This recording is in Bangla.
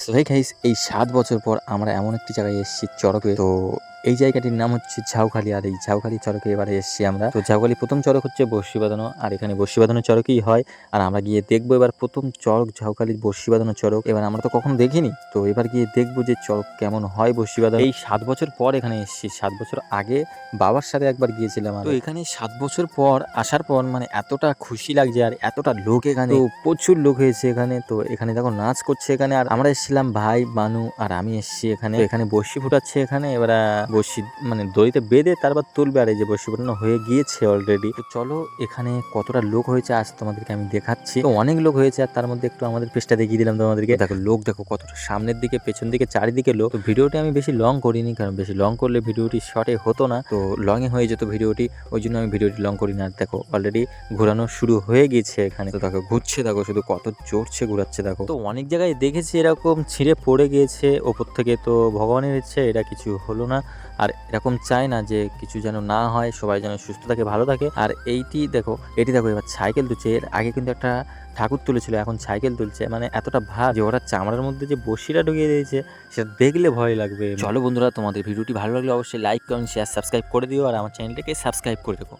সো হে গাইস এই সাত বছর পর আমরা এমন একটি জায়গায় এসেছি চড়কে তো এই জায়গাটির নাম হচ্ছে ঝাউখালি আর এই ঝাউখালি চড়কে এবারে এসেছি আমরা। তো ঝাউখালি প্রথম চড়ক হচ্ছে বর্ষি বাঁধানো আর এখানে বর্ষি বাঁধানো চড়কই হয়। আর আমরা গিয়ে দেখব এবার প্রথম চড়ক ঝাউখালির বর্ষি বাঁধানো চড়ক এবার আমরা তো কখনো দেখিনি। তো এবার গিয়ে দেখব যে চড়ক কেমন হয় বর্ষি বাঁধানো এই সাত বছর পর এখানে এসেছি। সাত বছর আগে বাবার সাথে একবার গিয়েছিলাম। তো এখানে সাত বছর পর আসার পর মানে এতটা খুশি লাগছে আর এতটা লোক এখানে। তো প্রচুর লোক হয়েছে এখানে। তো এখানে দেখো নাচ করছে এখানে। আর আমরা এসেছিলাম ভাই বানু আর আমি এসেছি এখানে। এখানে বসি ফুটাচ্ছে এখানে। এবার বসি মানে দড়িতে বেঁধে তারপর তুলবে আর এই যে বসি ফুটানো হয়ে গিয়েছে অলরেডি তো চলো, এখানে কতটা লোক হয়েছে আজ তোমাদেরকে আমি দেখাচ্ছি। অনেক লোক হয়েছে, আর তার মধ্যে একটু আমাদের পেজটা দেখিয়ে দিলাম তোমাদেরকে। দেখো, লোক দেখো কতটা সামনের দিকে, পেছন দিকে, চারিদিকে লোক। তো ভিডিওটি আমি বেশি লং করিনি, কারণ বেশি লং করলে ভিডিওটি শর্টে হতো না। তো লং এ হয়ে যেত ভিডিওটি, ওই জন্য আমি ভিডিওটি লং করি না দেখো অলরেডি ঘোরানো শুরু হয়ে গেছে এখানে। তো দেখো, ঘুরছে, দেখো, শুধু কত জোরছে ঘুরাচ্ছে, দেখো। তো অনেক জায়গায় দেখেছি এরকম ছিঁড়ে পড়ে গিয়েছে। ওপর থেকে তো ভগবানের ইচ্ছে, এটা কিছু হলো না। আর এরকম চাই না যে কিছু যেন না হয়, সবাই যেন সুস্থ থাকে, ভালো থাকে। আর এইটি দেখো, এটি দেখো, এবার সাইকেল তুলছে। এর আগে কিন্তু একটা ঠাকুর তুলেছিল, এখন সাইকেল তুলছে। মানে এতটা ভাব যে ওরা চামড়ার মধ্যে যে বসিটা ঢুকিয়ে দিয়েছে, সেটা দেখলে ভয় লাগবে। চলো বন্ধুরা, তোমাদের ভিডিওটি ভালো লাগলে অবশ্যই লাইক কমেন্ট শেয়ার সাবস্ক্রাইব করে দিও। আর আমার চ্যানেলটাকে সাবস্ক্রাইব করে রেখো।